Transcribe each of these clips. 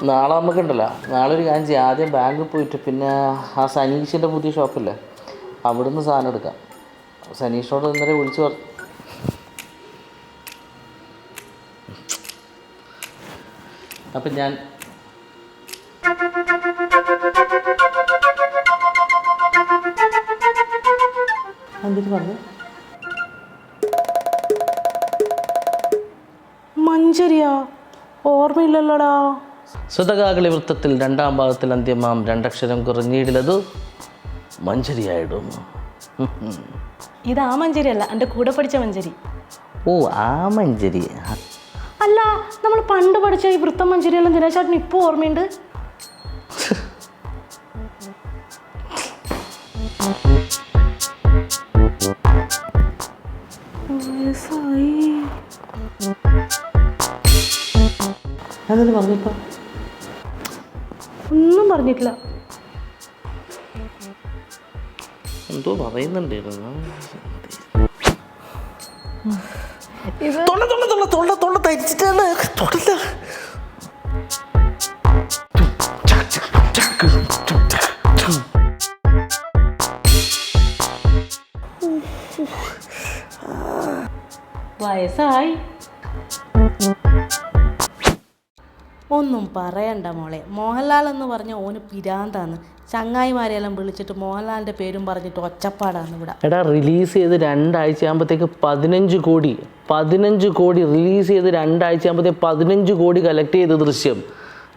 നാളെ നമുക്ക് ഉണ്ടല്ലോ നാളെ ഒരു ചെയ്യാം. ആദ്യം ബാങ്കിൽ പോയിട്ട് പിന്നെ ആ സനീഷിന്റെ പുതിയ ഷോപ്പില്ലേ? അവിടുന്ന് സാധനം എടുക്കാം. സനീഷിനോട് ഇന്നലെ വിളിച്ചു പറ അപ്പം ഞാൻ പറഞ്ഞു? മഞ്ചരിയാ. ഓർമ്മയില്ലല്ലോടാ. സുതകാകളി വൃത്തത്തിൽ രണ്ടാം ഭാഗത്തിൽ അന്ത്യമാം. രണ്ടക്ഷരം കുറഞ്ഞിടുന്നത് മഞ്ചരിയായിടും. ഇത് ആ മഞ്ചരി അല്ല എന്റെ കൂടെ പഠിച്ച മഞ്ചരി. ഓ ആ മഞ്ചരി. അല്ല നമ്മൾ പണ്ട് പഠിച്ച ഈ വൃത്തം മഞ്ചരിയെല്ലാം ദിനേശാട്ടിന് ഇപ്പോൾ ഓർമ്മയുണ്ട്. എന്തിനു പറഞ്ഞിപ്പോ ഒന്നും പറഞ്ഞിട്ടില്ല. എന്തോ പറയുന്നുണ്ടായിരുന്നു തരിച്ചിട്ടാണ്. തൊടല്ല വയസ്സായി. ഒന്നും പറയണ്ട മോളെ. മോഹൻലാൽ എന്ന് പറഞ്ഞ ഓന് പിരാന്താന്ന്. ചങ്ങായിമാരെല്ലാം വിളിച്ചിട്ട് മോഹൻലാലിന്റെ പേരും പറഞ്ഞിട്ട് ഒച്ചപ്പാടാണ് ഇവിടെ. എടാ റിലീസ് ചെയ്ത് രണ്ടാഴ്ച ആകുമ്പോഴത്തേക്ക് പതിനഞ്ച് കോടി. പതിനഞ്ച് കോടി റിലീസ് ചെയ്ത് രണ്ടാഴ്ച ആകുമ്പോഴത്തേക്ക് പതിനഞ്ച് കോടി കളക്ട് ചെയ്ത ദൃശ്യം.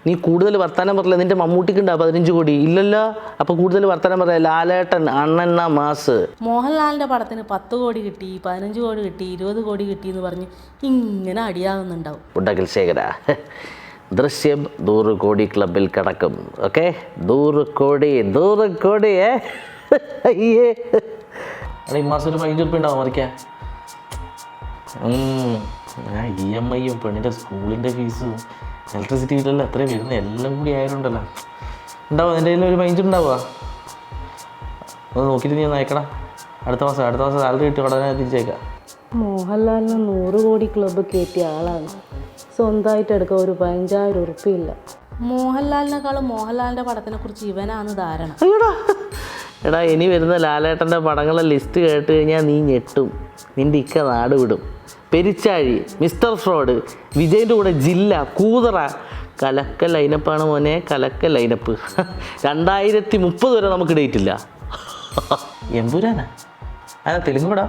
നീ കൂടുതൽ വർത്താനം പറയില്ല നിന്റെ മമ്മൂട്ടിക്കുണ്ടാ പതിനഞ്ച് കോടി. ഇല്ലല്ലോ? അപ്പൊ കൂടുതൽ വർത്താനം പറയാ. ലാലേട്ടൻ അണ്ണണ്ണ മാസ്. മോഹൻലാലിന്റെ പടത്തിന് പത്ത് കോടി കിട്ടി പതിനഞ്ച് കോടി കിട്ടി ഇരുപത് കോടി കിട്ടി എന്ന് പറഞ്ഞ് ഇങ്ങനെ അടിയാകുന്നുണ്ടാവും. ഉണ്ടാക്കൽ ശേഖര. ദൃശ്യം നൂറ് കോടി ക്ലബിൽ കിടക്കും. ഓക്കെ? നൂറ് കോടി നൂറ് കോടി ഏ? അയ്യേ. ഈ മാസം ഒരു പതിനഞ്ച് ഉറുപ്പ്യ ഉണ്ടാവും മറിക്കാൻ ഇ എം ഐയും പെണ്ണിന്റെ സ്കൂളിന്റെ ഫീസും ഇലക്ട്രിസിറ്റി ബില്ലെല്ലാം അത്രയും വരുന്നത് എല്ലാം കൂടി ആയതുകൊണ്ടല്ലോ. ഉണ്ടാവും? എന്റെ കയ്യിൽ ഒരു പതിനഞ്ച് ഉണ്ടാവുക ഒന്ന് നോക്കിയിട്ട് നീ ഒന്ന് അയക്കണം അടുത്ത മാസം അടുത്ത മാസം സാലറി കിട്ടി ഉടനെ തിരിച്ചേക്കാം മോഹൻലാലിന് നൂറ് കോടി ക്ലബ്ബ് കയറ്റിയ ആളാണ്. സ്വന്തമായിട്ട് എടുക്കാൻ ഒരു പതിനഞ്ചായിരം ഉറുപ്പില്ല മോഹൻലാലിനേക്കാളും മോഹൻലാലിന്റെ പടത്തിനെ കുറിച്ച് ഇവനാണ് ധാരണ. അയ്യോടാ. എടാ ഇനി വരുന്ന ലാലേട്ടന്റെ പടങ്ങളെ ലിസ്റ്റ് കേട്ട് കഴിഞ്ഞാൽ നീ ഞെട്ടും. നിന്റെ ഇക്ക നാട് വിടും. പെരിച്ചാഴി മിസ്റ്റർ ഫ്രോഡ് വിജയന്റെ കൂടെ ജില്ല കൂതറ. കലക്ക ലൈനപ്പാണ് മോനെ കലക്ക ലൈനപ്പ് രണ്ടായിരത്തി മുപ്പത് വരെ നമുക്ക് ഡേറ്റ് ഇല്ല. എമ്പുരാനാ? അതാ തെലുങ്ക് പടാ?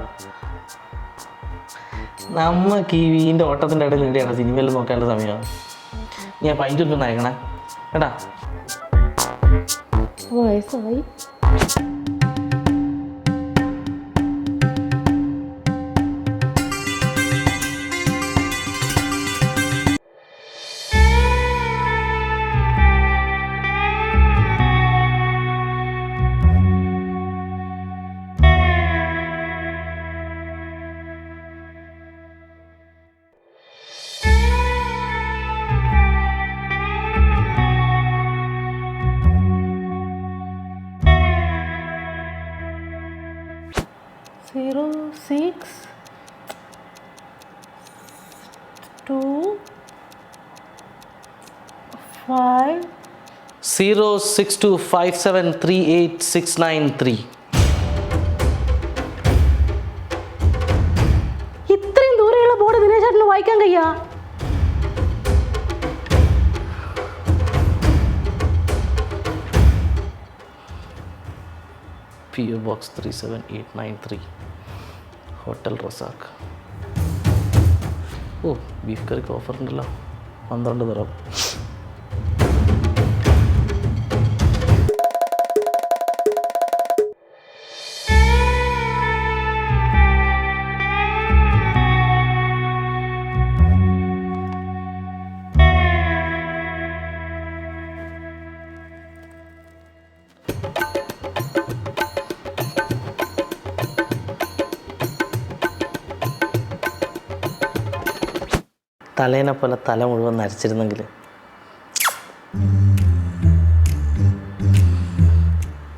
നമുക്ക് ഈ വീന്റെ ഓട്ടത്തിന്റെ ഇടയിൽ എവിടെയാണ് സിനിമയിൽ നോക്കേണ്ട സമയമാണ് ഞാൻ പൈന്റെ ഒന്ന് അയക്കണേ കേട്ടാ വയസ്സായി. Five zero six two five seven three eight six nine three ഇത്രയും ദൂരെയുള്ള ബോർഡ് ദിനേശേട്ടന് വായിക്കാൻ കഴിയാ? P O box three seven eight nine three hotel റൊസാക്ക് ഓ ബീഫ് കറിക്ക് ഓഫർ ഉണ്ടല്ലോ. പന്ത്രണ്ട് തരം. തലേനെ പോലെ തല മുഴുവൻ നരച്ചിരുന്നെങ്കിൽ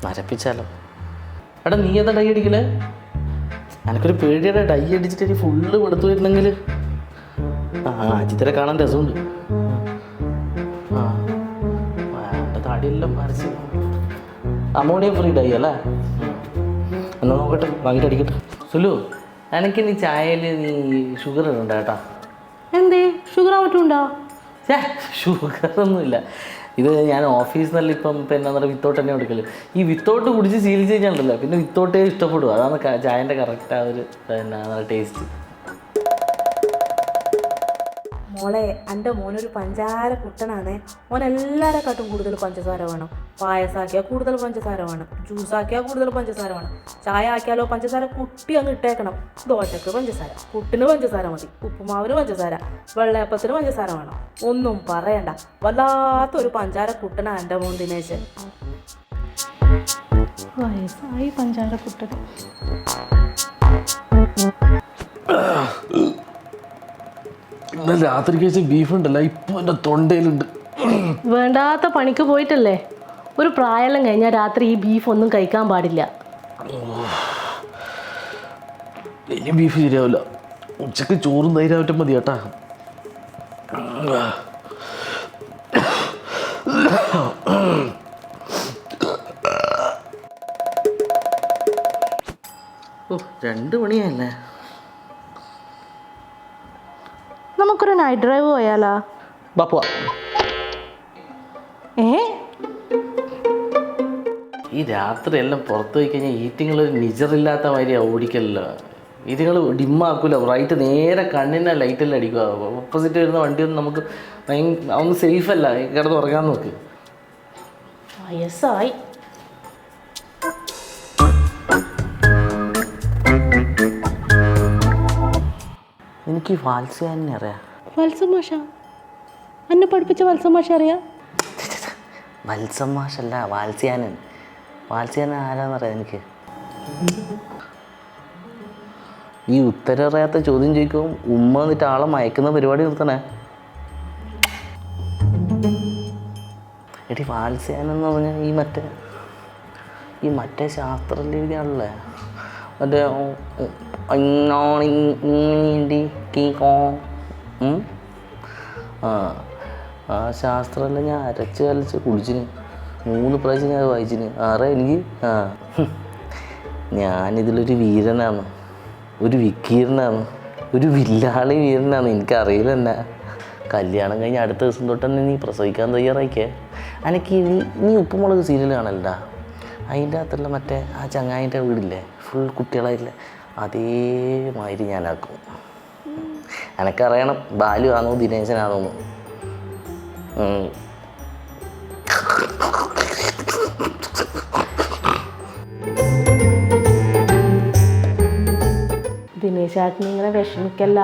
നരപ്പിച്ചാലോ? എടാ നീ എന്താ ഡൈ അടിക്കണേ? എനിക്കൊരു പേടിയുടെ ഡൈ അടിച്ചിട്ട് ഇനി ഫുള്ള് വെളുത്തു വരുന്നെങ്കിൽ ആ അജിത്തിനെ കാണാൻ രസമുണ്ട്. ആ അമോണിയം ഫ്രീ ഡൈ അല്ലേ? എന്നാ നോക്കട്ടെ വാങ്ങിട്ട് അടിക്കട്ടെ. സുലു എനിക്ക് നീ ചായയിൽ നീ ഷുഗർ ഇടണ്ട കേട്ടാ. ഷുഗർ ഒന്നുമില്ല ഷുഗറൊന്നുമില്ല. ഇത് ഞാൻ ഓഫീസിൽ നിന്നല്ല ഇപ്പം പിന്നെ എന്താ പറയുക വിത്തോട്ട് തന്നെ എടുക്കൽ ഈ വിത്തോട്ട് കുടിച്ച് ശീലിച്ച് കഴിഞ്ഞാണ്ടല്ലോ പിന്നെ വിത്തോട്ടേ ഇഷ്ടപ്പെടും അതാണ് ചായന്റെ കറക്റ്റ് ആ ഒരു പിന്നെ ടേസ്റ്റ് മോളെ എന്റെ മോനൊരു പഞ്ചാര കുട്ടനാണേ മോൻ എല്ലാവരെക്കാട്ടും കൂടുതൽ പഞ്ചസാര വേണം. പായസാക്കിയാൽ കൂടുതൽ പഞ്ചസാര വേണം ജ്യൂസാക്കിയാൽ കൂടുതൽ പഞ്ചസാര വേണം ചായ ആക്കിയാലോ പഞ്ചസാര? കുട്ടി അങ്ങ് ഇട്ടേക്കണം. ദോശക്ക് പഞ്ചസാര പുട്ടിന് പഞ്ചസാര മതി ഉപ്പുമാവിന് പഞ്ചസാര വെള്ളയപ്പത്തിന് പഞ്ചസാര വേണം. ഒന്നും പറയണ്ട. വല്ലാത്തൊരു പഞ്ചാര കുട്ടന എന്റെ മോൻ ദിനേശൻ വയസ്സായി പഞ്ചാര കുട്ടൻ. ഇന്നലെ രാത്രി കഴിച്ച ബീഫ് ഉണ്ടല്ലോ ഇപ്പൊ എന്റെ തൊണ്ടയിലുണ്ട്. വേണ്ടാത്ത പണിക്ക് പോയിട്ടല്ലേ? ഒരു പ്രായമെല്ലാം കഴിഞ്ഞാൽ രാത്രി ഈ ബീഫ് ഒന്നും കഴിക്കാൻ പാടില്ല. ബീഫ് ശരിയാവില്ല. ഉച്ചയ്ക്ക് ചോറും തൈരാവറ്റം മതി കേട്ടാ. രണ്ട് മണിയല്ലേ നമുക്കൊരു നൈറ്റ് ഡ്രൈവ് പോയാലോ? ബാപ്പുവ ഈ രാത്രി എല്ലാം പുറത്ത് പോയി കഴിഞ്ഞാൽ ഈറ്റിങ്ങൾ ഒരു നിജറില്ലാത്ത മാതിരിയാണ് ഓടിക്കല്ലോ. ഇതുങ്ങൾ ഡിമ്മാക്കൂല റൈറ്റ് നേരെ കണ്ണിനെ ലൈറ്റെല്ലാം അടിക്കുക. ഓപ്പോസിറ്റ് വരുന്ന വണ്ടിയൊന്നും നമുക്ക് ഭയങ്കര സേഫല്ല സേഫ് അല്ല. കിടന്ന് ഉറങ്ങാൻ നോക്ക്. വയസ്സായി. എനിക്ക് വാത്സ്യാനെ അറിയാം. വത്സമാഷ എന്നെ പഠിപ്പിച്ച വത്സമാഷ അറിയാ? വത്സം മാഷല്ല വാത്സ്യാനൻ വാത്സ്യാനൻ ആരാന്നറിയാം എനിക്ക്. ഈ ഉത്തരം അറിയാത്ത ചോദ്യം ചോദിക്കും ഉമ്മ എന്നിട്ട് ആളെ മയക്കുന്ന പരിപാടി നിർത്തണേ. എടി വാത്സ്യാനെന്ന് പറഞ്ഞാൽ ഈ മറ്റേ ഈ മറ്റേ ശാസ്ത്രരീതിയാണല്ലേ മറ്റേ. ആ ശാസ്ത്രമെല്ലാം ഞാൻ അരച്ച് കലച്ച് കുടിച്ചിന്. മൂന്ന് പ്രാവശ്യം ഞാൻ വായിച്ചിന്. ആറ് എനിക്ക്? ആ. ഞാനിതിലൊരു വീരനാണ്. ഒരു വിക്കീരനാണ് ഒരു വില്ലാളി വീരനാണ്. എനിക്കറിയില്ല തന്നെ കല്യാണം കഴിഞ്ഞ് അടുത്ത ദിവസം തൊട്ട് തന്നെ നീ പ്രസവിക്കാൻ തയ്യാറായിക്കേ? എനിക്ക് നീ നീ ഉപ്പുമുളക് സീരിയൽ കാണണ്ട അതിന്റെ അകത്തുള്ള മറ്റേ ആ ചങ്ങായിന്റെ വീടില്ലേ? ഫുൾ കുട്ടികളായില്ലേ അതേമാതിരി ഞാനാക്കും. എനക്കറിയണം ബാലു ആണോ ദിനേശനാണോ എന്ന്. ദിനേശാട്ടിന് ഇങ്ങനെ വിഷമിക്കല്ല.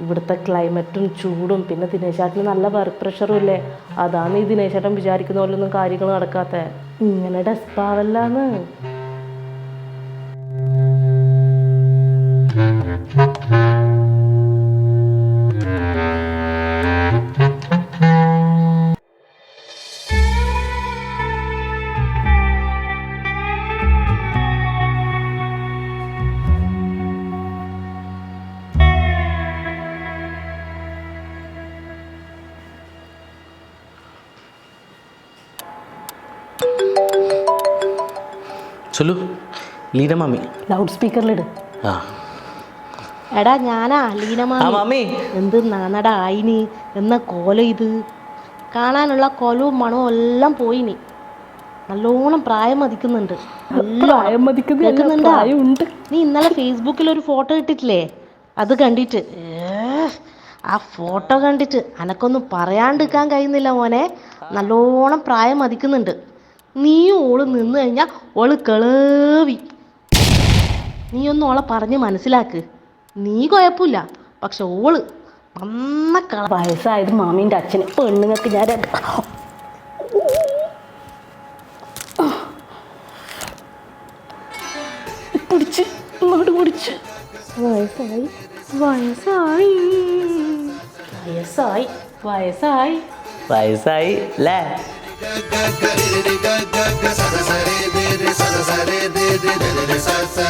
ഇവിടുത്തെ ക്ലൈമറ്റും ചൂടും. പിന്നെ ദിനേശാട്ടിന് നല്ല വർക്ക് പ്രഷറും ഇല്ലേ? അതാണ് ഈ ദിനേശാട്ടൻ വിചാരിക്കുന്ന പോലെ ഒന്നും കാര്യങ്ങൾ നടക്കാത്ത. ഇങ്ങനെ ഡെസ്പാവല്ലാന്ന് ചൊല്ലു. ലീന മമ്മി ലൗഡ് സ്പീക്കറിലിട് ആ. എടാ ഞാനാ ലീന ആ മമ്മി എന്ത് നാണടാ ആയിനി. എന്ന കോല ഇത്? കാണാനുള്ള കോലവും മണവും എല്ലാം പോയിനി. നല്ലോണം പ്രായം മതിക്കുന്നുണ്ട്. പ്രായം മതിക്കുന്നുണ്ട് നീ ഇന്നലെ ഫേസ്ബുക്കിൽ ഒരു ഫോട്ടോ ഇട്ടിട്ടില്ലേ? അത് കണ്ടിട്ട്. ആ ഫോട്ടോ കണ്ടിട്ട് അനക്കൊന്നും പറയാണ്ടിരിക്കാൻ കഴിയുന്നില്ല മോനെ. നല്ലോണം പ്രായം മതിക്കുന്നുണ്ട്. നീയും ഓൾ നിന്ന് കഴിഞ്ഞാൽ ഓൾ കളവി. നീ ഒന്നും ഓളെ പറഞ്ഞ് മനസ്സിലാക്ക്. നീ കുഴപ്പമില്ല പക്ഷെ ഓൾ നന്ന കള വയസ്സായത് മാമീന്റെ അച്ഛന്. പെണ്ണുങ്ങൾക്ക് ഞാൻ രണ്ട് പിടിച്ച് ഇങ്ങോട്ട് പിടിച്ച്. വയസ്സായി. വയസ്സായി. വയസ്സായി. വയസ്സായി. വയസ്സായി അല്ലേ సరే